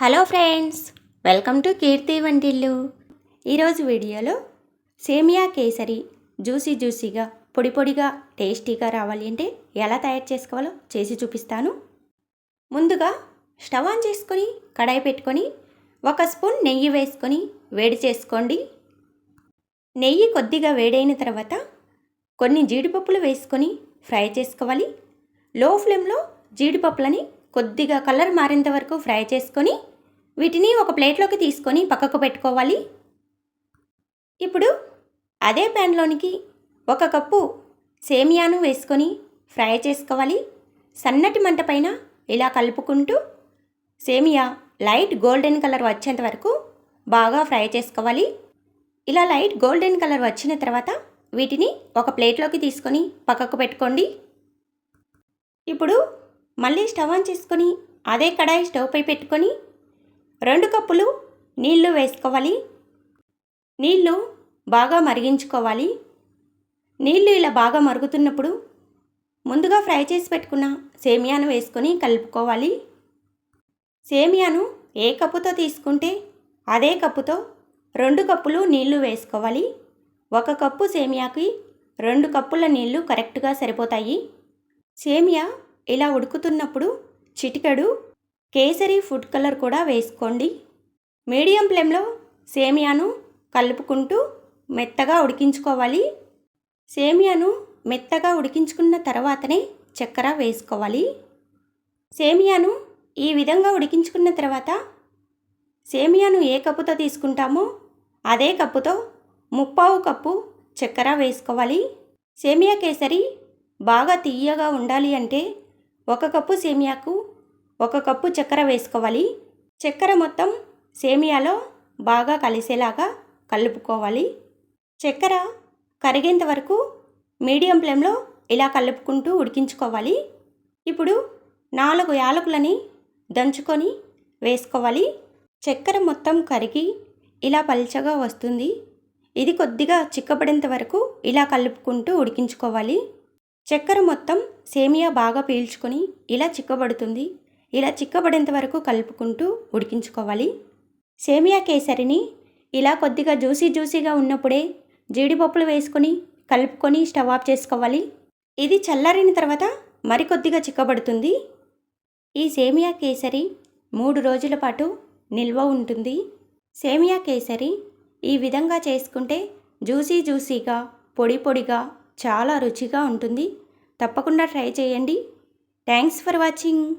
Hello friends welcome to Keerthi వంటిల్లు. ఈరోజు వీడియోలో సేమియా కేసరి జ్యూసీ జ్యూసీగా పొడి పొడిగా టేస్టీగా రావాలి అంటే ఎలా తయారు చేసుకోవాలో చేసి చూపిస్తాను. ముందుగా స్టవ్ ఆన్ చేసుకొని కడాయి పెట్టుకొని ఒక స్పూన్ నెయ్యి వేసుకొని వేడి చేసుకోండి. నెయ్యి కొద్దిగా వేడైన తర్వాత కొన్ని జీడిపప్పులు వేసుకొని ఫ్రై చేసుకోవాలి. లో ఫ్లేమ్లో జీడిపప్పులని కొద్దిగా కలర్ మారేంత వరకు ఫ్రై చేసుకొని వీటిని ఒక ప్లేట్లోకి తీసుకొని పక్కకు పెట్టుకోవాలి. ఇప్పుడు అదే ప్యాన్లోనికి ఒక కప్పు సేమియాను వేసుకొని ఫ్రై చేసుకోవాలి. సన్నటి మంట పైన ఇలా కలుపుకుంటూ సేమియా లైట్ గోల్డెన్ కలర్ వచ్చేంత వరకు బాగా ఫ్రై చేసుకోవాలి. ఇలా లైట్ గోల్డెన్ కలర్ వచ్చిన తర్వాత వీటిని ఒక ప్లేట్లోకి తీసుకొని పక్కకు పెట్టుకోండి. ఇప్పుడు మళ్ళీ స్టవ్ ఆన్ చేసుకొని అదే కడాయి స్టవ్ పై పెట్టుకొని రెండు కప్పులు నీళ్ళు వేసుకోవాలి. నీళ్ళు బాగా మరిగించుకోవాలి. నీళ్ళు ఇలా బాగా మరుగుతున్నప్పుడు ముందుగా ఫ్రై చేసి పెట్టుకున్న సేమియాను వేసుకొని కలుపుకోవాలి. సేమియాను ఏ కప్పుతో తీసుకుంటే అదే కప్పుతో రెండు కప్పులు నీళ్ళు వేసుకోవాలి. ఒక కప్పు సేమియాకి రెండు కప్పుల నీళ్ళు కరెక్ట్గా సరిపోతాయి. సేమియా ఇలా ఉడుకుతున్నప్పుడు చిటికెడు కేసరి ఫుడ్ కలర్ కూడా వేసుకోండి. మీడియం ఫ్లేమ్లో సేమియాను కలుపుకుంటూ మెత్తగా ఉడికించుకోవాలి. సేమియాను మెత్తగా ఉడికించుకున్న తర్వాతనే చక్కెర వేసుకోవాలి. సేమియాను ఈ విధంగా ఉడికించుకున్న తర్వాత సేమియాను ఏ కప్పుతో తీసుకుంటామో అదే కప్పుతో ముప్పావు కప్పు చక్కెర వేసుకోవాలి. సేమియా కేసరి బాగా తీయగా ఉండాలి అంటే ఒక కప్పు సేమియాకు ఒక కప్పు చక్కెర వేసుకోవాలి. చక్కెర మొత్తం సేమియాలో బాగా కలిసేలాగా కలుపుకోవాలి. చక్కెర కరిగేంత వరకు మీడియం ఫ్లేమ్లో ఇలా కలుపుకుంటూ ఉడికించుకోవాలి. ఇప్పుడు నాలుగు యాలకులని దంచుకొని వేసుకోవాలి. చక్కెర మొత్తం కరిగి ఇలా పల్చగా వస్తుంది. ఇది కొద్దిగా చిక్కబడేంత వరకు ఇలా కలుపుకుంటూ ఉడికించుకోవాలి. చక్కెర మొత్తం సేమియా బాగా పీల్చుకొని ఇలా చిక్కబడుతుంది. ఇలా చిక్కబడేంత వరకు కలుపుకుంటూ ఉడికించుకోవాలి. సేమియా కేసరిని ఇలా కొద్దిగా జ్యూసీ జ్యూసీగా ఉన్నప్పుడే జీడిపప్పులు వేసుకొని కలుపుకొని స్టవ్ ఆఫ్ చేసుకోవాలి. ఇది చల్లారిన తర్వాత మరికొద్దిగా చిక్కబడుతుంది. ఈ సేమియా కేసరి మూడు రోజుల పాటు నిల్వ ఉంటుంది. సేమియా కేసరి ఈ విధంగా చేసుకుంటే జ్యూసీ జ్యూసీగా పొడి పొడిగా చాలా రుచిగా ఉంటుంది. తప్పకుండా ట్రై చేయండి. Thanks for watching.